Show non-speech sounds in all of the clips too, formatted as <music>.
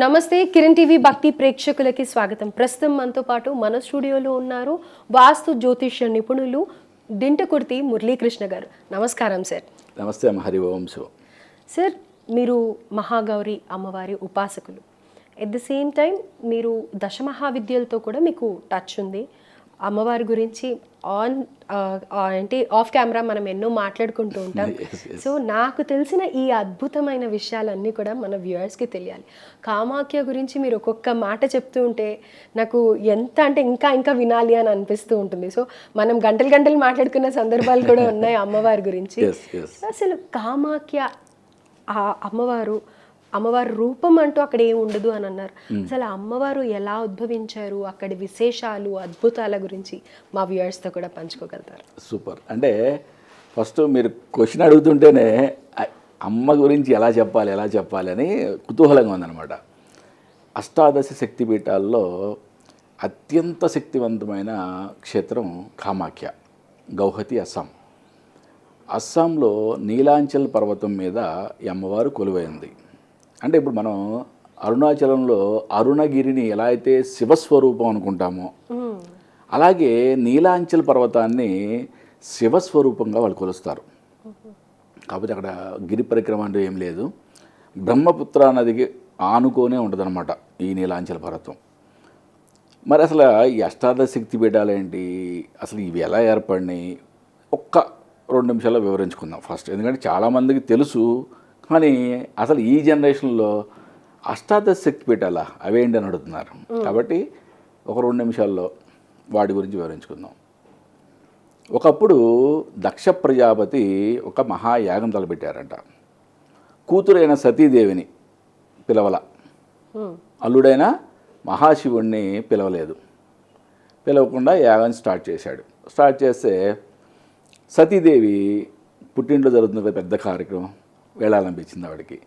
నమస్తే కిరణ్ టీవీ భక్తి ప్రేక్షకులకి స్వాగతం. ప్రస్తుతం మనతో పాటు మన స్టూడియోలో ఉన్నారు వాస్తు జ్యోతిష్య నిపుణులు దింటకుర్తి మురళీకృష్ణ గారు. నమస్కారం సార్. నమస్తే అమ్మ హరి ఓం శివ. సార్ మీరు మహాగౌరి అమ్మవారి ఉపాసకులు. ఎట్ ద సేమ్ టైం మీరు దశమహావిద్యలతో కూడా మీకు టచ్ ఉంది. అమ్మవారి గురించి ఆన్ అంటే ఆఫ్ కెమెరా మనం ఎన్నో మాట్లాడుకుంటూ ఉంటాం. <laughs> సో నాకు తెలిసిన ఈ అద్భుతమైన విషయాలన్నీ కూడా మన వ్యూయర్స్కి తెలియాలి కామాఖ్య గురించి మీరు ఒక్కొక్క మాట చెప్తూ ఉంటే నాకు ఎంత అంటే ఇంకా ఇంకా వినాలి అని అనిపిస్తూ ఉంటుంది సో మనం గంటలు గంటలు మాట్లాడుకున్న సందర్భాలు కూడా <laughs> ఉన్నాయి అమ్మవారి గురించి. అసలు కామాఖ్య ఆ అమ్మవారు అమ్మవారి రూపం అంటూ అక్కడ ఏం ఉండదు అని అన్నారు. అసలు అమ్మవారు ఎలా ఉద్భవించారు? అక్కడి విశేషాలు అద్భుతాల గురించి మా వ్యూయర్స్తో కూడా పంచుకోగలుగుతారు. సూపర్. అంటే ఫస్ట్ మీరు క్వశ్చన్ అడుగుతుంటేనే అమ్మ గురించి ఎలా చెప్పాలి ఎలా చెప్పాలి అని కుతూహలంగా ఉందన్నమాట. అష్టాదశ శక్తిపీఠాల్లో అత్యంత శక్తివంతమైన క్షేత్రం కామాఖ్య గౌహతి అస్సాం. అస్సాంలో నీలాంచల్ పర్వతం మీద ఈ అమ్మవారు కొలువైంది అంటే ఇప్పుడు మనం అరుణాచలంలో అరుణగిరిని ఎలా అయితే శివస్వరూపం అనుకుంటామో అలాగే నీలాంచల్ పర్వతాన్ని శివస్వరూపంగా వాళ్ళు కొలుస్తారు. కాకపోతే అక్కడ గిరి పరిక్రమ అంటూ ఏం లేదు. బ్రహ్మపుత్ర నదికి ఆనుకోనే ఉంటుందన్నమాట ఈ నీలాంచల పర్వతం. మరి అసలు ఈ అష్టాదశ శక్తి పీఠాలు ఏంటి? అసలు ఇవి ఎలా ఏర్పడినాయి? ఒక్క రెండు నిమిషాల్లో వివరించుకుందాం ఫస్ట్. ఎందుకంటే చాలామందికి తెలుసు కానీ అసలు ఈ జనరేషన్లో అష్టాదశ శక్తి పీఠాలా అవేంటి అని అడుగుతున్నారు. కాబట్టి ఒక రెండు నిమిషాల్లో వాటి గురించి వివరించుకుందాం. ఒకప్పుడు దక్ష ప్రజాపతి ఒక మహాయాగం తలపెట్టారంట. కూతురైన సతీదేవిని పిలవల. అల్లుడైన మహాశివుణ్ణి పిలవలేదు. పిలవకుండా యాగాన్ని స్టార్ట్ చేశాడు. స్టార్ట్ చేస్తే సతీదేవి పుట్టింట్లో జరుగుతున్న పెద్ద కార్యక్రమం. వెళ్ళాలనిపించింది ఆవిడకి.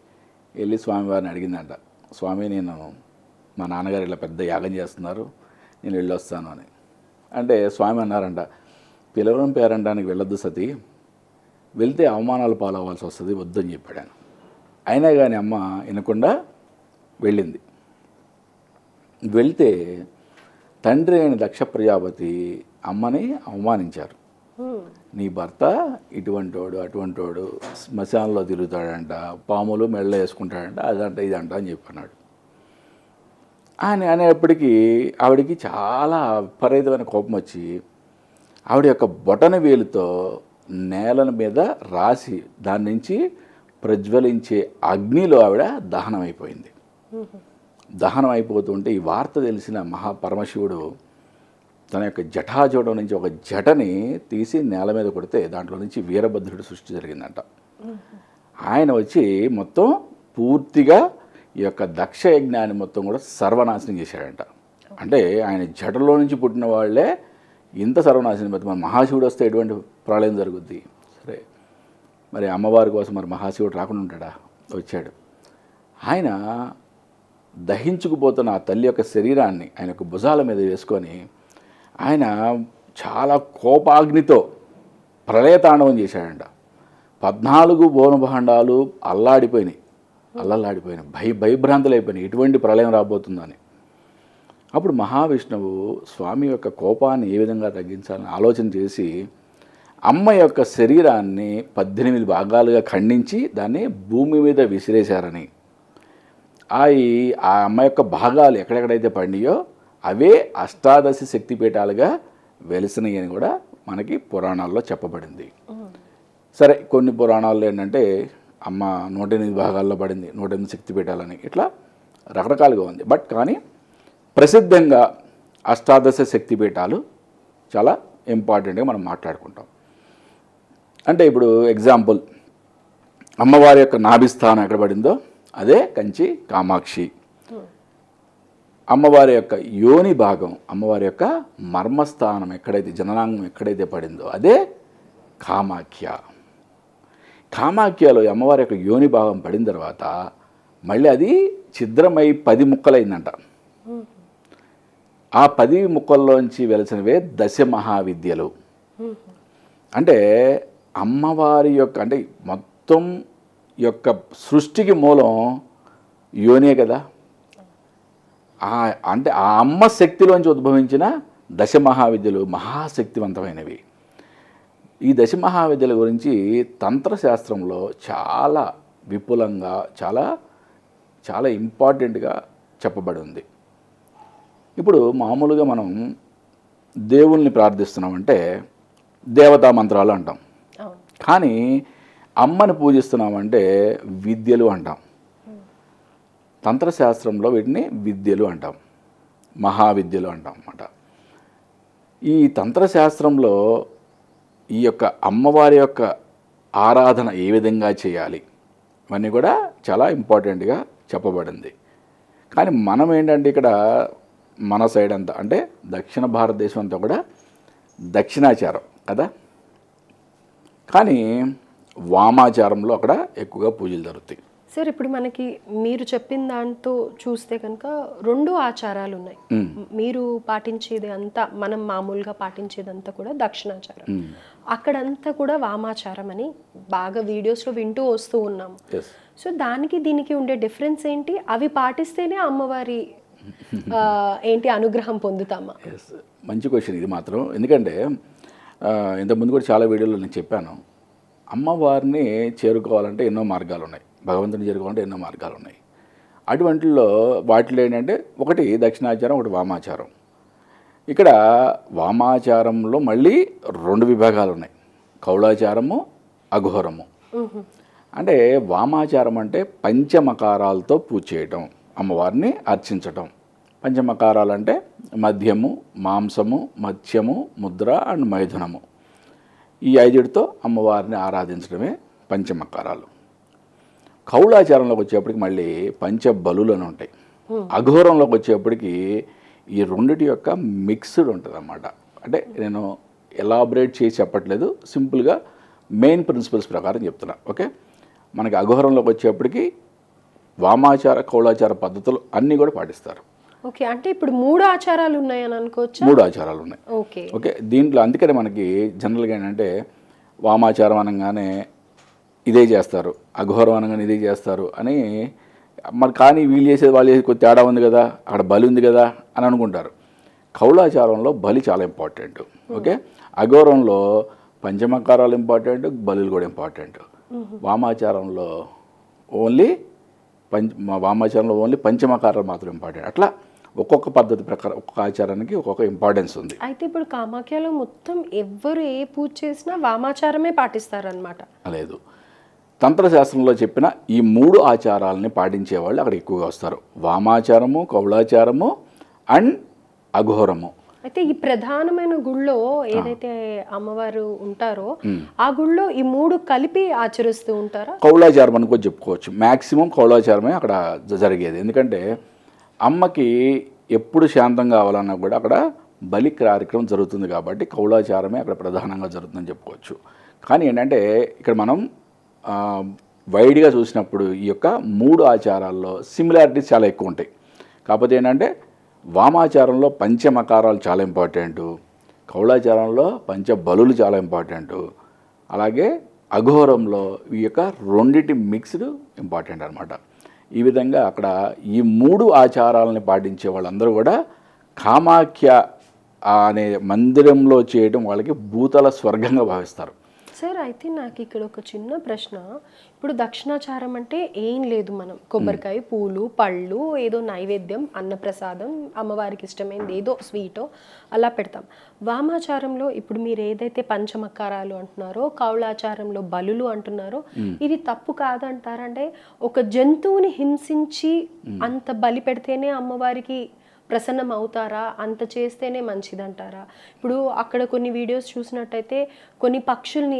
వెళ్ళి స్వామివారిని అడిగిందంట స్వామి నేను మా నాన్నగారు ఇలా పెద్ద యాగం చేస్తున్నారు నేను వెళ్ళొస్తాను అని. అంటే స్వామి అన్నారంట పిలవడం పేరంటానికి వెళ్ళొద్దు సతీ వెళ్తే అవమానాలు పాలవ్వాల్సి వస్తుంది వద్దని చెప్పాడాను అయినా కానీ అమ్మ వినకుండా వెళ్ళింది. వెళ్తే తండ్రి అయిన దక్ష ప్రజాపతి అమ్మని అవమానించారు. నీ భర్త ఇటువంటోడు అటువంటోడు శ్మశానంలో తిరుగుతాడంట పాములు మెళ్ళ వేసుకుంటాడంట అదంట ఇదంట అని చెప్పన్నాడు. ఆయన అనేప్పటికీ ఆవిడికి చాలా విపరీతమైన కోపం వచ్చి ఆవిడ యొక్క బొటన వేలుతో నేల మీద రాసి దాని నుంచి ప్రజ్వలించే అగ్నిలో ఆవిడ దహనం అయిపోయింది దహనం అయిపోతుంటే ఈ వార్త తెలిసిన మహాపరమశివుడు తన యొక్క జటాజోడం నుంచి ఒక జటని తీసి నేల మీద కొడితే దాంట్లో నుంచి వీరభద్రుడి సృష్టి జరిగిందంట. ఆయన వచ్చి మొత్తం పూర్తిగా ఈ యొక్క దక్ష యజ్ఞాన్ని మొత్తం కూడా సర్వనాశనం చేశాడంట. అంటే ఆయన జటలో నుంచి పుట్టిన వాళ్ళే ఇంత సర్వనాశనం పెద్ద మన మహాశివుడు వస్తే ఎటువంటి ప్రళయం జరుగుద్ది? సరే. మరి అమ్మవారి కోసం మరి మహాశివుడు రాకుండా ఉంటాడా? వచ్చాడు. ఆయన దహించుకుపోతున్న ఆ తల్లి యొక్క శరీరాన్ని ఆయన యొక్క భుజాల మీద వేసుకొని ఆయన చాలా కోపాగ్నితో ప్రళయతాండవం చేశాడంట. పద్నాలుగు బోనభాండాలు అల్లాడిపోయినాయి. అల్లల్లాడిపోయినాయి. భయ భయభ్రాంతులు అయిపోయినాయి ఎటువంటి ప్రళయం రాబోతుందని. అప్పుడు మహావిష్ణువు స్వామి యొక్క కోపాన్ని ఏ విధంగా తగ్గించాలని ఆలోచన చేసి అమ్మ యొక్క శరీరాన్ని పద్దెనిమిది భాగాలుగా ఖండించి దాన్ని భూమి మీద విసిరేశారని. ఆ ఈ- ఆ అమ్మ యొక్క భాగాలు ఎక్కడెక్కడైతే పండియో అవే అష్టాదశ శక్తిపీఠాలుగా వెలిసినాయి అని కూడా మనకి పురాణాల్లో చెప్పబడింది. సరే కొన్ని పురాణాల్లో ఏంటంటే అమ్మ నూట ఎనిమిది భాగాల్లో పడింది నూట ఎనిమిది శక్తిపీఠాలని. ఇట్లా రకరకాలుగా ఉంది. బట్ కానీ ప్రసిద్ధంగా అష్టాదశ శక్తిపీఠాలు చాలా ఇంపార్టెంట్గా మనం మాట్లాడుకుంటాం. అంటే ఇప్పుడు ఎగ్జాంపుల్ అమ్మవారి యొక్క నాభిస్థానం ఎక్కడ పడిందో అదే కంచి కామాక్షి. అమ్మవారి యొక్క యోని భాగం అమ్మవారి యొక్క మర్మస్థానం ఎక్కడైతే జననాంగం ఎక్కడైతే పడిందో అదే కామాఖ్య. కామాఖ్యలో అమ్మవారి యొక్క యోని భాగం పడిన తర్వాత మళ్ళీ అది ఛిద్రమై పది ముక్కలైందంట. ఆ పది ముక్కల్లోంచి వెలిసినవే దశ మహావిద్యలు అంటే అమ్మవారి యొక్క అంటే మొత్తం యొక్క సృష్టికి మూలం యోనే కదా. అంటే ఆ అమ్మ శక్తిలోంచి ఉద్భవించిన దశ మహావిద్యలు మహాశక్తివంతమైనవి. ఈ దశ మహావిద్యల గురించి తంత్రశాస్త్రంలో చాలా విపులంగా చాలా చాలా ఇంపార్టెంట్గా చెప్పబడి ఉంది ఇప్పుడు మామూలుగా మనం దేవుల్ని ప్రార్థిస్తున్నామంటే దేవతా మంత్రాలు అంటాం. కానీ అమ్మని పూజిస్తున్నామంటే విద్యలు అంటాం. తంత్రశాస్త్రంలో వీటిని విద్యలు అంటాం. మహావిద్యలు అంటాం అన్నమాట. ఈ తంత్రశాస్త్రంలో ఈ యొక్క అమ్మవారి యొక్క ఆరాధన ఏ విధంగా చేయాలి ఇవన్నీ కూడా చాలా ఇంపార్టెంట్గా చెప్పబడింది. కానీ మనం ఏంటంటే ఇక్కడ మన సైడ్ అంతా అంటే దక్షిణ భారతదేశం అంతా కూడా దక్షిణాచారం కదా? కానీ వామాచారంలో అక్కడ ఎక్కువగా పూజలు జరుగుతాయి. సార్ ఇప్పుడు మనకి మీరు చెప్పిన దాంతో చూస్తే కనుక రెండు ఆచారాలు ఉన్నాయి మీరు పాటించేది అంతా మనం మామూలుగా పాటించేదంతా కూడా దక్షిణాచారం. అక్కడంతా కూడా వామాచారం అని బాగా వీడియోస్లో వింటూ వస్తూ ఉన్నాము సో దానికి దీనికి ఉండే డిఫరెన్స్ ఏంటి? అవి పాటిస్తేనే అమ్మవారి ఏంటి అనుగ్రహం పొందుతామా? మంచి క్వశ్చన్ ఇది మాత్రం. ఎందుకంటే ఇంతకుముందు కూడా చాలా వీడియోలో నేను చెప్పాను. అమ్మవారిని చేరుకోవాలంటే ఎన్నో మార్గాలు ఉన్నాయి భగవంతుని చేరుకోవాలంటే ఎన్నో మార్గాలు ఉన్నాయి. అటువంటిలో వాటిలో ఏంటంటే ఒకటి దక్షిణాచారం ఒకటి వామాచారం. ఇక్కడ వామాచారంలో మళ్ళీ రెండు విభాగాలు ఉన్నాయి. కౌళాచారము అఘోరము. అంటే వామాచారం అంటే పంచమకారాలతో పూజ చేయటం అమ్మవారిని అర్చించటం. పంచమకారాలు అంటే మద్యము మాంసము మత్స్యము ముద్ర అండ్ మైథునము. ఈ ఐదుటితో అమ్మవారిని ఆరాధించడమే పంచమకారాలు. కౌళాచారంలోకి వచ్చేప్పటికి మళ్ళీ పంచ బలులను ఉంటాయి అఘోరంలోకి వచ్చేప్పటికి ఈ రెండిటి యొక్క మిక్స్డ్ ఉంటుంది అన్నమాట అంటే నేను ఎలాబరేట్ చేసి చెప్పట్లేదు సింపుల్గా మెయిన్ ప్రిన్సిపల్స్ ప్రకారం చెప్తున్నా. ఓకే? మనకి అఘోరంలోకి వచ్చేప్పటికి వామాచార కౌళాచార పద్ధతులు అన్నీ కూడా పాటిస్తారు. ఓకే అంటే ఇప్పుడు మూడు ఆచారాలు ఉన్నాయని అనుకోవచ్చా? మూడు ఆచారాలు ఉన్నాయి. ఓకే. ఓకే? దీంట్లో అందుకనే మనకి జనరల్గా ఏంటంటే వామాచారం అనగానే ఇదే చేస్తారు అఘోరం అనగానే ఇదే చేస్తారు అని మరి కానీ వీళ్ళు చేసేది వాళ్ళు చేసేది కొద్ది తేడా ఉంది కదా అక్కడ బలి ఉంది కదా అని అనుకుంటారు. కౌలాచారంలో బలి చాలా ఇంపార్టెంట్ ఓకే? అఘోరంలో పంచమకారాలు ఇంపార్టెంట్ బలులు కూడా ఇంపార్టెంట్ వామాచారంలో ఓన్లీ పంచ వామాచారంలో ఓన్లీ పంచమకారాలు మాత్రం ఇంపార్టెంట్ అట్లా ఒక్కొక్క పద్ధతి ప్రకారం ఒక్కొక్క ఆచారానికి ఒక్కొక్క ఇంపార్టెన్స్ ఉంది. అయితే ఇప్పుడు కామాఖ్యలో మొత్తం ఎవ్వరు ఏ పూజ చేసినా వామాచారమే పాటిస్తారనమాట లేదు. తంత్రశాస్త్రంలో చెప్పిన ఈ మూడు ఆచారాలని పాటించే వాళ్ళు అక్కడ ఎక్కువగా వస్తారు. వామాచారము కౌళాచారము అండ్ అఘోరము. అయితే ఈ ప్రధానమైన గుళ్ళో ఏదైతే అమ్మవారు ఉంటారో ఆ గుళ్ళో ఈ మూడు కలిపి ఆచరిస్తూ ఉంటారా? కౌళాచారం అనుకో చెప్పుకోవచ్చు. మ్యాక్సిమం కౌళాచారమే అక్కడ జరిగేది. ఎందుకంటే అమ్మకి ఎప్పుడు శాంతం కావాలన్నా కూడా అక్కడ బలి కార్యక్రమం జరుగుతుంది కాబట్టి కౌళాచారమే అక్కడ ప్రధానంగా జరుగుతుందని చెప్పుకోవచ్చు. కానీ ఏంటంటే ఇక్కడ మనం వైడ్గా చూసినప్పుడు ఈ యొక్క మూడు ఆచారాల్లో సిమిలారిటీస్ చాలా ఎక్కువ ఉంటాయి. కాకపోతే ఏంటంటే వామాచారంలో పంచమకారాలు చాలా ఇంపార్టెంట్ కౌళాచారంలో పంచ బలులు చాలా ఇంపార్టెంట్ అలాగే అఘోరంలో ఈ యొక్క రెండింటి మిక్స్డ్ ఇంపార్టెంట్ అనమాట ఈ విధంగా అక్కడ ఈ మూడు ఆచారాలని పాటించే వాళ్ళందరూ కూడా కామాఖ్య అనే మందిరంలో చేయడం వాళ్ళకి భూతల స్వర్గంగా భావిస్తారు. సార్ అయితే నాకు ఇక్కడ ఒక చిన్న ప్రశ్న. ఇప్పుడు దక్షిణాచారం అంటే ఏం లేదు మనం. కొబ్బరికాయ పూలు పళ్ళు ఏదో నైవేద్యం అన్నప్రసాదం అమ్మవారికి ఇష్టమైనది ఏదో స్వీటో అలా పెడతాం. వామాచారంలో ఇప్పుడు మీరు ఏదైతే పంచమకారాలు అంటున్నారో కౌళాచారంలో బలులు అంటున్నారో ఇది తప్పు కాదంటారంటే ఒక జంతువుని హింసించి అంత బలి పెడితేనే అమ్మవారికి ప్రసన్నం అవుతారా అంత చేస్తేనే మంచిదంటారా? ఇప్పుడు అక్కడ కొన్ని వీడియోస్ చూసినట్టయితే కొన్ని పక్షుల్ని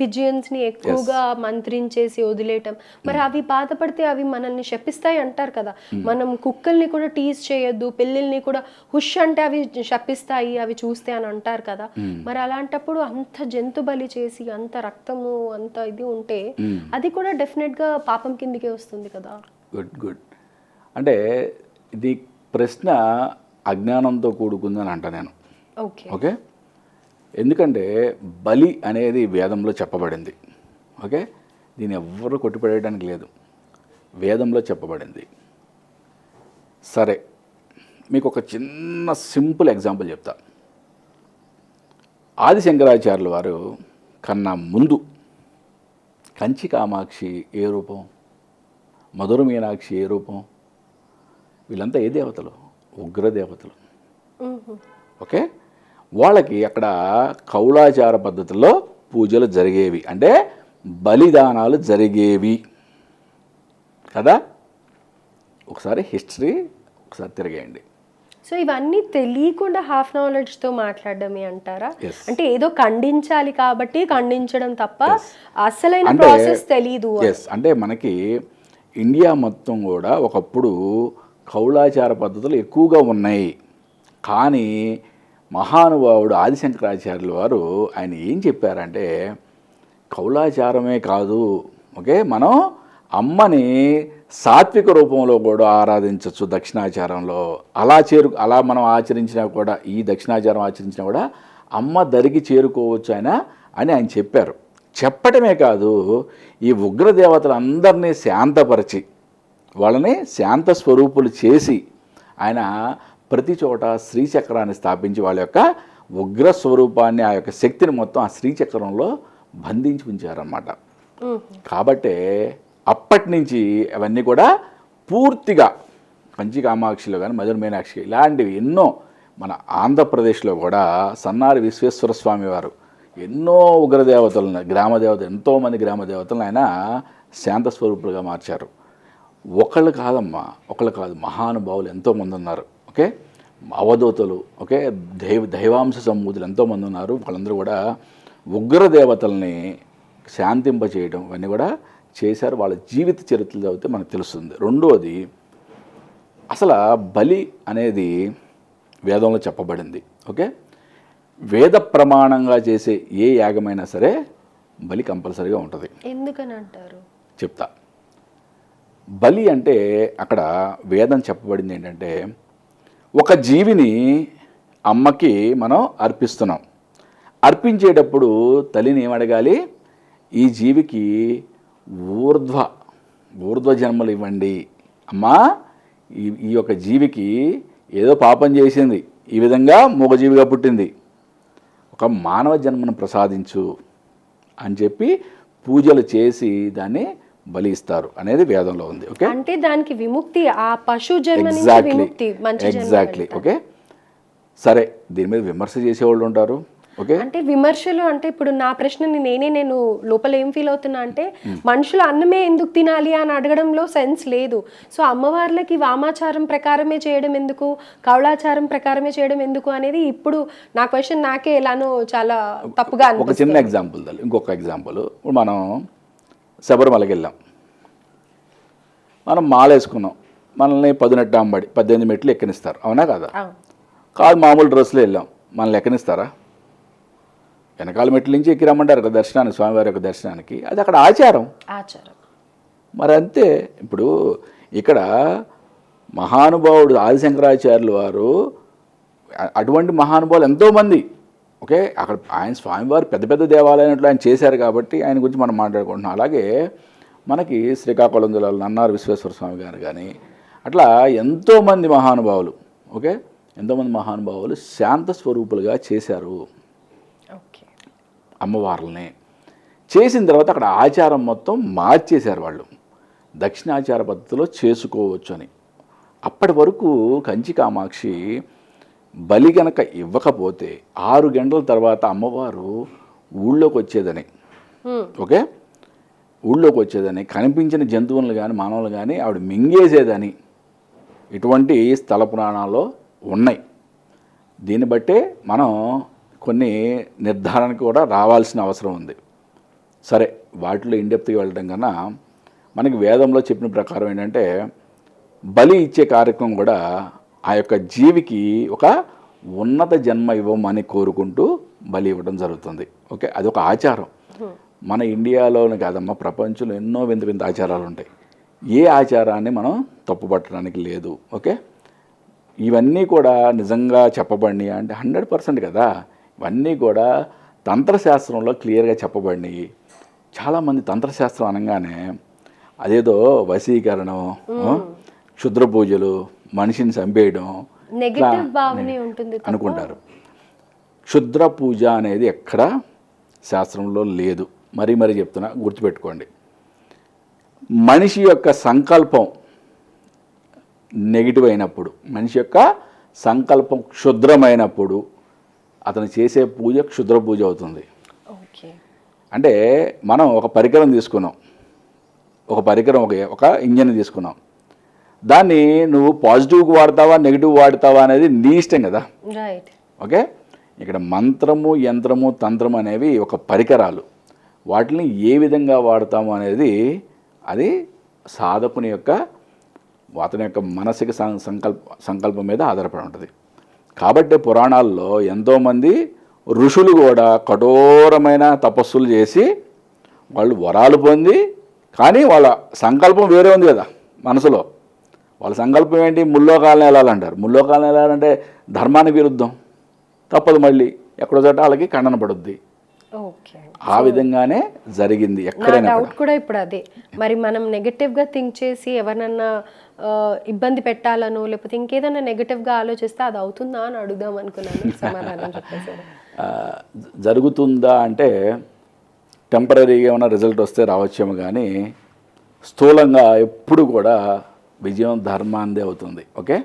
పిజియన్స్ని ఎక్కువగా మంత్రించేసి వదిలేయటం. మరి అవి బాధపడితే అవి మనల్ని శపిస్తాయి అంటారు కదా. మనం కుక్కల్ని కూడా టీజ్ చేయొద్దు పిల్లల్ని కూడా హుష్ అంటే అవి శపిస్తాయి అవి చూస్తే అని అంటారు కదా. మరి అలాంటప్పుడు అంత జంతు బలి చేసి అంత రక్తము అంత ఇది ఉంటే అది కూడా డెఫినెట్గా పాపం కిందికే వస్తుంది కదా. గుడ్ గుడ్ అంటే ఇది ప్రశ్న అజ్ఞానంతో కూడుకుందని అంట నేను. ఓకే. ఓకే? ఎందుకంటే బలి అనేది వేదంలో చెప్పబడింది. ఓకే? దీన్ని ఎవ్వరు కొట్టిపడేయడానికి లేదు. వేదంలో చెప్పబడింది. సరే మీకు ఒక చిన్న సింపుల్ ఎగ్జాంపుల్ చెప్తా. ఆది శంకరాచార్యుల వారు కన్నా ముందు కంచి కామాక్షి ఏ రూపం? మధుర మీనాక్షి ఏ రూపం? వీళ్ళంతా ఏ దేవతలు? ఉగ్ర దేవతలు. ఓకే? వాళ్ళకి అక్కడ కౌలాచార పద్ధతిలో పూజలు జరిగేవి. అంటే బలిదానాలు జరిగేవి. కదా? ఒకసారి హిస్టరీ ఒకసారి తిరగేయండి. సో ఇవన్నీ తెలియకుండా హాఫ్ నాలెడ్జ్తో మాట్లాడడమే అంటారా. అంటే ఏదో ఖండించాలి కాబట్టి ఖండించడం తప్ప. అసలైన ప్రాసెస్ తెలీదు ఎస్ అంటే మనకి ఇండియా మొత్తం కూడా ఒకప్పుడు కౌలాచార పద్ధతులు ఎక్కువగా ఉన్నాయి. కానీ మహానుభావుడు ఆదిశంకరాచార్యుల వారు ఆయన ఏం చెప్పారంటే కౌలాచారమే కాదు ఓకే? మనం అమ్మని సాత్విక రూపంలో కూడా ఆరాధించవచ్చు దక్షిణాచారంలో. అలా చేరు అలా మనం ఆచరించినా కూడా ఈ దక్షిణాచారం ఆచరించినా కూడా అమ్మ దరికి చేరుకోవచ్చు ఆయన అని ఆయన చెప్పారు. చెప్పటమే కాదు ఈ ఉగ్రదేవతలు అందరినీ శాంతపరిచి వాళ్ళని శాంత స్వరూపులు చేసి ఆయన ప్రతి చోట శ్రీచక్రాన్ని స్థాపించి వాళ్ళ యొక్క ఉగ్ర స్వరూపాన్ని ఆ యొక్క శక్తిని మొత్తం ఆ శ్రీచక్రంలో బంధించి ఉంచారన్నమాట. కాబట్టే అప్పటి నుంచి అవన్నీ కూడా పూర్తిగా కంచి కామాక్షిలో కానీ మధుర మీనాక్షి ఇలాంటివి ఎన్నో మన ఆంధ్రప్రదేశ్లో కూడా సన్నారి విశ్వేశ్వర స్వామి వారు ఎన్నో ఉగ్రదేవతలను గ్రామ దేవత ఎంతోమంది గ్రామ దేవతలను ఆయన శాంత స్వరూపులుగా మార్చారు ఒకళ్ళు కాదమ్మా ఒకళ్ళు కాదు మహానుభావులు ఎంతోమంది ఉన్నారు ఓకే? అవధూతలు ఓకే? దైవ దైవాంశ సమూహులు ఎంతోమంది ఉన్నారు. వాళ్ళందరూ కూడా ఉగ్రదేవతల్ని శాంతింపచేయడం ఇవన్నీ కూడా చేశారు. వాళ్ళ జీవిత చరిత్రలు చదివితే మనకు తెలుస్తుంది. రెండోది అసలు బలి అనేది వేదంలో చెప్పబడింది ఓకే? వేద ప్రమాణంగా చేసే ఏ యాగమైనా సరే బలి కంపల్సరీగా ఉంటుంది. ఎందుకని అంటారు? చెప్తా. బలి అంటే అక్కడ వేదం చెప్పబడింది ఏంటంటే ఒక జీవిని అమ్మకి మనం అర్పిస్తున్నాం. అర్పించేటప్పుడు తల్లిని ఏమడగాలి ఈ జీవికి ఊర్ధ్వ ఊర్ధ్వ జన్మలు ఇవ్వండి. అమ్మా ఈ ఈ యొక్క జీవికి ఏదో పాపం చేసింది. ఈ విధంగా మూగజీవిగా పుట్టింది. ఒక మానవ జన్మను ప్రసాదించు అని చెప్పి పూజలు చేసి దాన్ని బలి ఇస్తారు అనేది వేదంలో ఉంది ఓకే? అంటే దానికి విముక్తి ఆ పశు విముక్తి ఎగ్జాక్ట్లీ ఓకే? సరే దీని మీద విమర్శ చేసేవాళ్ళు ఉంటారు ఓకే? అంటే విమర్శలు అంటే ఇప్పుడు నా ప్రశ్నని నేనే నేను లోపల ఏం ఫీల్ అవుతున్నా అంటే మనుషులు అన్నమే ఎందుకు తినాలి అని అడగడంలో సెన్స్ లేదు. సో అమ్మవార్లకి వామాచారం ప్రకారమే చేయడం ఎందుకు? కౌళాచారం ప్రకారమే చేయడం ఎందుకు అనేది ఇప్పుడు నా క్వశ్చన్ నాకే ఎలానో చాలా తప్పుగా ఒక చిన్న ఎగ్జాంపుల్ ఇంకొక ఎగ్జాంపుల్ మనం శబరిమలకి వెళ్ళాం. మనం మాలేసుకున్నాం. మనల్ని పదునెట్టు అంబడి పద్దెనిమిది మెట్లు ఎక్కనిస్తారు. అవునా కదా. కాదు మామూలు డ్రెస్సులో వెళ్ళాం. మనల్ని ఎక్కనిస్తారా? వెనకాల మెట్ల నుంచి ఎక్కి రమ్మంటారు కదా దర్శనానికి స్వామివారి యొక్క దర్శనానికి. అది అక్కడ ఆచారం. ఆచారం. మరి అంతే ఇప్పుడు ఇక్కడ మహానుభావుడు ఆదిశంకరాచార్యులు వారు అటువంటి మహానుభావులు ఎంతోమంది ఓకే? అక్కడ ఆయన స్వామివారు పెద్ద పెద్ద దేవాలయాలు ఆయన చేశారు కాబట్టి ఆయన గురించి మనం మాట్లాడుకుంటున్నాం. అలాగే మనకి శ్రీకాకుళం జిల్లాలో నన్నారు విశ్వేశ్వర స్వామి గారు కానీ అట్లా ఎంతోమంది మహానుభావులు ఓకే? ఎంతోమంది మహానుభావులు శాంత స్వరూపులుగా చేశారు. ఓకే. అమ్మవార్లని. చేసిన తర్వాత అక్కడ ఆచారం మొత్తం మార్చేశారు వాళ్ళు. దక్షిణాచార పద్ధతిలో చేసుకోవచ్చు అని. అప్పటి వరకు కంచి కామాక్షి బలి గనక ఇవ్వకపోతే ఆరు గంటల తర్వాత అమ్మవారు ఊళ్ళోకి వచ్చేదని. ఓకే? ఊళ్ళోకి వచ్చేదని కనిపించిన జంతువులను కానీ మానవులు కానీ ఆవిడ మింగేసేదని ఇటువంటి స్థల పురాణాల్లో ఉన్నాయి. దీన్ని బట్టే మనం కొన్ని నిర్ధారణకు కూడా రావాల్సిన అవసరం ఉంది. సరే వాటిలో ఇండెప్త్గా వెళ్ళడం కన్నా మనకి వేదంలో చెప్పిన ప్రకారం ఏంటంటే బలి ఇచ్చే కార్యక్రమం కూడా ఆ యొక్క జీవికి ఒక ఉన్నత జన్మ ఇవ్వమని కోరుకుంటూ బలి ఇవ్వడం జరుగుతుంది. ఓకే? అది ఒక ఆచారం. మన ఇండియాలోనే కాదమ్మా ప్రపంచంలో ఎన్నో వింత వింత ఆచారాలు ఉంటాయి. ఏ ఆచారాన్ని మనం తప్పుపట్టడానికి లేదు. ఓకే? ఇవన్నీ కూడా నిజంగా చెప్పబడినాయి అంటే హండ్రెడ్ పర్సెంట్ కదా. ఇవన్నీ కూడా తంత్రశాస్త్రంలో క్లియర్గా చెప్పబడినాయి. చాలామంది తంత్రశాస్త్రం అనగానే అదేదో వశీకరణం క్షుద్ర పూజలు మనిషిని చంపేయడం అనుకుంటారు. క్షుద్ర పూజ అనేది ఎక్కడ శాస్త్రంలో లేదు. మరీ మరీ చెప్తున్నా గుర్తుపెట్టుకోండి. మనిషి యొక్క సంకల్పం నెగిటివ్ అయినప్పుడు మనిషి యొక్క సంకల్పం క్షుద్రమైనప్పుడు అతను చేసే పూజ క్షుద్ర పూజ అవుతుంది. అంటే మనం ఒక పరికరం తీసుకున్నాం. ఒక పరికరం ఒక ఒక ఇంజన్ తీసుకున్నాం. దాన్ని నువ్వు పాజిటివ్కి వాడతావా నెగిటివ్ వాడతావా అనేది నీ ఇష్టం కదా. ఓకే? ఇక్కడ మంత్రము యంత్రము తంత్రం అనేవి ఒక పరికరాలు. వాటిని ఏ విధంగా వాడతాము అనేది అది సాధకుని యొక్క అతని యొక్క మానసిక సంకల్ప సంకల్పం మీద ఆధారపడి ఉంటుంది. కాబట్టి పురాణాల్లో ఎంతోమంది ఋషులు కూడా కఠోరమైన తపస్సులు చేసి వాళ్ళు వరాలు పొంది కానీ వాళ్ళ సంకల్పం వేరే ఉంది కదా మనసులో. వాళ్ళ సంకల్పం ఏంటి? ముల్లోకాలను వెళ్ళాలంటారు ముల్లోకాలను వెళ్ళాలంటే ధర్మానికి విరుద్ధం. తప్పదు మళ్ళీ. ఎక్కడో చోట వాళ్ళకి ఖండన పడుద్ది. ఓకే. ఆ విధంగానే జరిగింది ఎక్కడైనా డౌట్ కూడా. ఇప్పుడు అదే. మరి మనం నెగటివ్గా థింక్ చేసి ఎవరినన్నా ఇబ్బంది పెట్టాలనో లేకపోతే ఇంకేదైనా నెగటివ్గా ఆలోచిస్తే అది అవుతుందా అని అడుగుదాం అనుకున్నాను. <laughs> సమాధానం జరుగుతుందా అంటే టెంపరీగా ఏమైనా రిజల్ట్ వస్తే రావచ్చేమో కానీ స్థూలంగా ఎప్పుడు కూడా విజయం ధర్మాందే అవుతుంది ఓకే?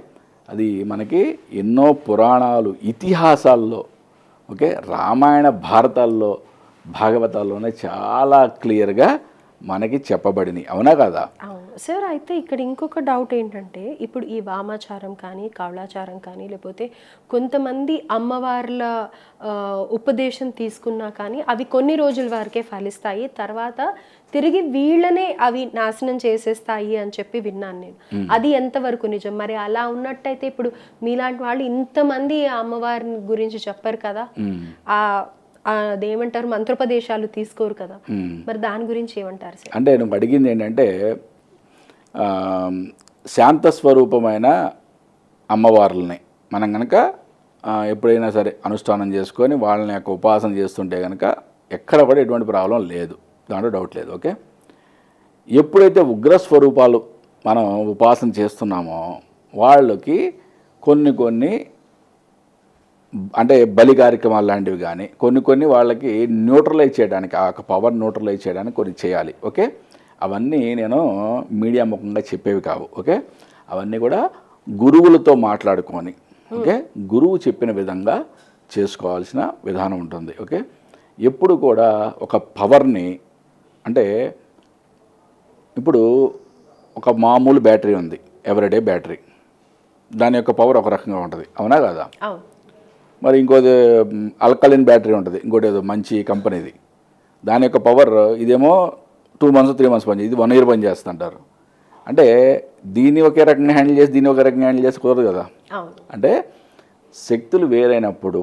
అది మనకి ఎన్నో పురాణాలు ఇతిహాసాల్లో ఓకే? రామాయణ భారతాల్లో భాగవతాల్లోనే చాలా క్లియర్గా మనకి చెప్పబడినాయి. అవునా కదా? సార్ అయితే ఇక్కడ ఇంకొక డౌట్ ఏంటంటే ఇప్పుడు ఈ వామాచారం కానీ కౌళాచారం కానీ లేకపోతే కొంతమంది అమ్మవార్ల ఉపదేశం తీసుకున్నా కానీ అవి కొన్ని రోజుల వరకే ఫలిస్తాయి. తర్వాత తిరిగి వీళ్ళనే అవి నాశనం చేసేస్తాయి అని చెప్పి విన్నాను నేను. అది ఎంతవరకు నిజం? మరి అలా ఉన్నట్టయితే ఇప్పుడు మీలాంటి వాళ్ళు ఇంతమంది అమ్మవారిని గురించి చెప్పారు కదా. ఆ అదేమంటారు? మంత్రోపదేశాలు తీసుకోరు కదా. మరి దాని గురించి ఏమంటారు సార్? అంటే నువ్వు అడిగింది ఏంటంటే ఆ, శాంత స్వరూపమైన అమ్మవార్లని. మనం కనుక ఎప్పుడైనా సరే అనుష్ఠానం చేసుకొని వాళ్ళని యొక్క ఉపాసన చేస్తుంటే కనుక ఎక్కడ కూడా ఎటువంటి ప్రాబ్లం లేదు. దాంట్లో డౌట్ లేదు ఓకే ఎప్పుడైతే ఉగ్ర స్వరూపాలు మనం ఉపాసన చేస్తున్నామో వాళ్ళకి కొన్ని కొన్ని అంటే బలి కార్యక్రమాలు లాంటివి కానీ కొన్ని కొన్ని వాళ్ళకి న్యూట్రలైజ్ చేయడానికి ఆ పవర్ న్యూట్రలైజ్ చేయడానికి కొన్ని చేయాలి ఓకే అవన్నీ నేను మీడియా ముఖంగా చెప్పేవి కావు ఓకే అవన్నీ కూడా గురువులతో మాట్లాడుకొని ఓకే గురువు చెప్పిన విధంగా చేసుకోవాల్సిన విధానం ఉంటుంది ఓకే ఎప్పుడు కూడా ఒక పవర్ని అంటే ఇప్పుడు ఒక మామూలు బ్యాటరీ ఉంది ఎవ్రీడే బ్యాటరీ. దాని యొక్క పవర్ ఒక రకంగా ఉంటుంది అవునా కదా? మరి ఇంకోది అల్కలిన్ బ్యాటరీ ఉంటుంది ఇంకోటి ఏదో మంచి కంపెనీది. దాని యొక్క పవర్ ఇదేమో టూ మంత్స్ త్రీ మంత్స్ పని ఇది వన్ ఇయర్ పని చేస్తుంటారు. అంటే దీన్ని ఒకే రకంగా హ్యాండిల్ చేసి దీన్ని ఒక రకంగా హ్యాండిల్ చేసి కుదరదు కదా? అంటే శక్తులు వేరైనప్పుడు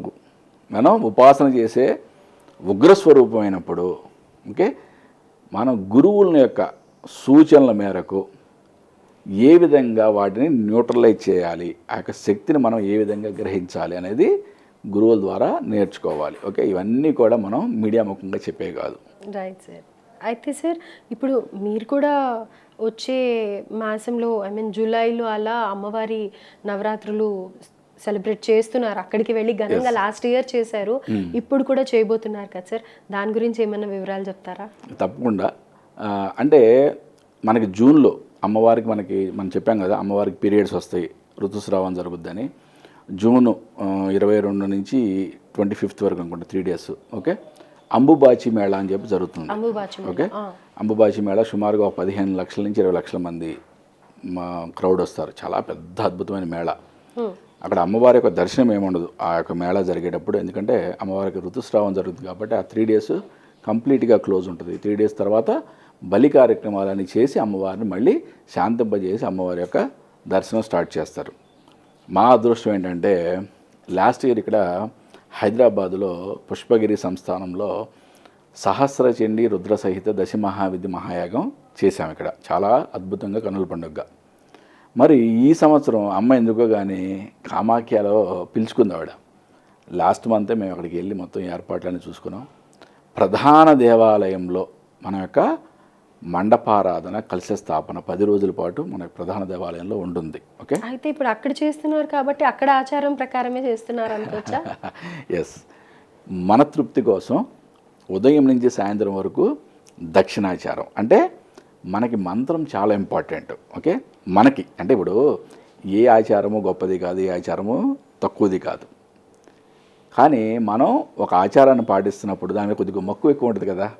మనం ఉపాసన చేసే ఉగ్రస్వరూపమైనప్పుడు ఓకే? మనం గురువుల యొక్క సూచనల మేరకు ఏ విధంగా వాటిని న్యూట్రలైజ్ చేయాలి ఆ యొక్క శక్తిని మనం ఏ విధంగా గ్రహించాలి అనేది గురువుల ద్వారా నేర్చుకోవాలి. ఓకే ఇవన్నీ కూడా మనం మీడియా ముఖంగా చెప్పే కాదు. రైట్ సార్ అయితే సార్ ఇప్పుడు మీరు కూడా వచ్చే మాసంలో ఐ మీన్ జూలైలో అలా అమ్మవారి నవరాత్రులు సెలబ్రేట్ చేస్తున్నారు. అక్కడికి వెళ్ళి ఘనంగా లాస్ట్ ఇయర్ చేశారు. ఇప్పుడు కూడా చేయబోతున్నారు కదా సార్? దాని గురించి ఏమైనా వివరాలు చెప్తారా? తప్పకుండా. అంటే మనకి జూన్లో అమ్మవారికి మనకి మనం చెప్పాం కదా అమ్మవారికి పీరియడ్స్ వస్తాయి. ఋతుస్రావం జరుగుద్దని. జూన్ ఇరవై రెండు నుంచి ట్వంటీ ఫిఫ్త్ వరకు అనుకుంటా three days okay? Ambubachi Mela అని చెప్పి జరుగుతుంది. అంబుబాచి ఓకే? అంబుబాచి మేళా సుమారుగా ఒక పదిహేను లక్షల నుంచి ఇరవై లక్షల మంది మా క్రౌడ్ వస్తారు. చాలా పెద్ద అద్భుతమైన మేళా. అక్కడ అమ్మవారి యొక్క దర్శనం ఏముండదు. ఆ యొక్క మేళా జరిగేటప్పుడు ఎందుకంటే అమ్మవారికి ఋతుస్రావం జరుగుతుంది కాబట్టి ఆ త్రీ డేస్ కంప్లీట్గా క్లోజ్ ఉంటుంది. త్రీ డేస్ తర్వాత బలి కార్యక్రమాలని చేసి అమ్మవారిని మళ్ళీ శాంతింపజేసి అమ్మవారి యొక్క దర్శనం స్టార్ట్ చేస్తారు. మా అదృష్టం ఏంటంటే లాస్ట్ ఇయర్ ఇక్కడ హైదరాబాదులో పుష్పగిరి సంస్థానంలో సహస్ర చండి రుద్ర సహిత దశ మహావిధి మహాయాగం చేశాం ఇక్కడ. చాలా అద్భుతంగా కనుల పండుగగా. మరి ఈ సంవత్సరం అమ్మ ఎందుకో కానీ కామాఖ్యలో పిలుచుకుంది ఆవిడ లాస్ట్ మంతే మేము అక్కడికి వెళ్ళి మొత్తం ఏర్పాట్లన్నీ చూసుకున్నాం. ప్రధాన దేవాలయంలో మన యొక్క మండపారాధన కలశ స్థాపన పది రోజుల పాటు మన ప్రధాన దేవాలయంలో ఉంటుంది. ఓకే? అయితే ఇప్పుడు అక్కడ చేస్తున్నారు కాబట్టి అక్కడ ఆచారం ప్రకారమే చేస్తున్నారు అనుకోవచ్చా? <laughs> ఎస్ మన తృప్తి కోసం ఉదయం నుంచి సాయంత్రం వరకు దక్షిణాచారం. అంటే మనకి మంత్రం చాలా ఇంపార్టెంట్. ఓకే? మనకి. అంటే ఇప్పుడు ఏ ఆచారము గొప్పది కాదు ఏ ఆచారము తక్కువది కాదు. కానీ మనం ఒక ఆచారాన్ని పాటిస్తున్నప్పుడు దాని మీద కొద్దిగా మక్కువ ఎక్కువ ఉంటుంది కదా?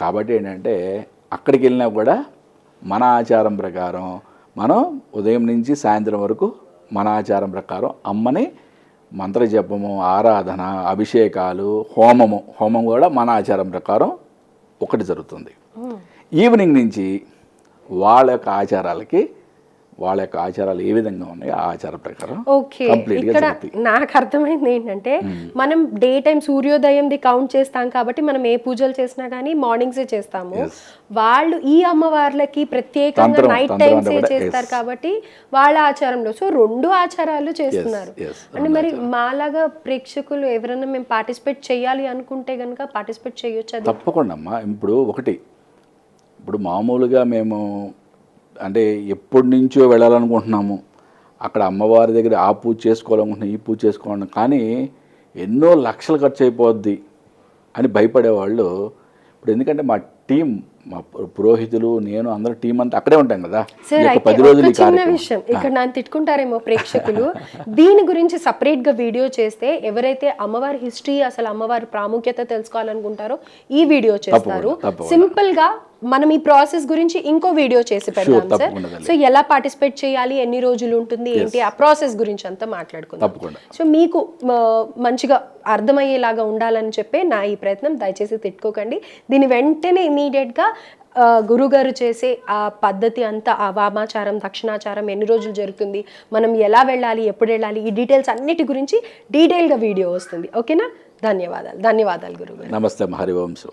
కాబట్టి ఏంటంటే అక్కడికి వెళ్ళినా కూడా మన ఆచారం ప్రకారం మనం ఉదయం నుంచి సాయంత్రం వరకు మన ఆచారం ప్రకారం అమ్మని మంత్రజపము ఆరాధన అభిషేకాలు హోమము హోమం కూడా మన ఆచారం ప్రకారం ఒకటి జరుగుతుంది. ఈవినింగ్ నుంచి వాళ్ళ యొక్క ఆచారాలకి వాళ్ళ యొక్క ఆచారాలు ఏ విధంగా ఉన్నాయో ఆ ఆచార ప్రకారం ఓకే. ఇక్కడ నాకు అర్థమైంది ఏంటంటే మనం డే టైం సూర్యోదయంది కౌంట్ చేస్తాం కాబట్టి మనం ఏ పూజలు చేసినా కానీ మార్నింగ్సే చేస్తాము. వాళ్ళు ఈ అమ్మవార్లకి ప్రత్యేకంగా నైట్ టైమ్స్ చేస్తారు. కాబట్టి వాళ్ళ ఆచారంలో. సో రెండు ఆచారాలు చేస్తున్నారు. అంటే మరి మాలాగా ప్రేక్షకులు ఎవరైనా మేము పార్టిసిపేట్ చేయాలి అనుకుంటే కనుక పార్టిసిపేట్ చేయొచ్చు తప్పకుండా అమ్మా. ఇప్పుడు ఒకటి ఇప్పుడు మామూలుగా మేము అంటే ఎప్పటి నుంచో వెళ్ళాలనుకుంటున్నాము. అక్కడ అమ్మవారి దగ్గర ఆ పూజ చేసుకోవాలనుకుంటున్నాం ఈ పూజ చేసుకోవాలను కానీ ఎన్నో లక్షలు ఖర్చు అయిపోద్ది అని భయపడేవాళ్ళు. ఇప్పుడు ఎందుకంటే మా టీం మా పురోహితులు నేను అందరూ టీం అంతా అక్కడే ఉంటాం కదా. పది రోజులు చిన్న విషయం. ఇక్కడ నన్ను తిట్టుకుంటారేమో ప్రేక్షకులు. దీని గురించి సపరేట్గా వీడియో చేస్తే ఎవరైతే అమ్మవారి హిస్టరీ అసలు అమ్మవారి ప్రాముఖ్యత తెలుసుకోవాలనుకుంటారో ఈ వీడియో చేస్తారు. సింపుల్గా మనం ఈ ప్రాసెస్ గురించి ఇంకో వీడియో చేసి పెడతాం సార్. సో ఎలా పార్టిసిపేట్ చేయాలి? ఎన్ని రోజులు ఉంటుంది? ఏంటి? ఆ ప్రాసెస్ గురించి అంతా మాట్లాడుకుందాం. సో మీకు మంచిగా అర్థమయ్యేలాగా ఉండాలని చెప్పే నా ఈ ప్రయత్నం. దయచేసి తిట్టుకోకండి. దీని వెంటనే ఇమీడియట్గా గురుగారు చేసే ఆ పద్ధతి అంతా ఆ వామాచారం దక్షిణాచారం ఎన్ని రోజులు జరుగుతుంది? మనం ఎలా వెళ్ళాలి? ఎప్పుడు వెళ్ళాలి? ఈ డీటెయిల్స్ అన్నిటి గురించి డీటెయిల్గా వీడియో వస్తుంది. ఓకేనా ధన్యవాదాలు. ధన్యవాదాలు గురుగారు. నమస్తే హరివంశం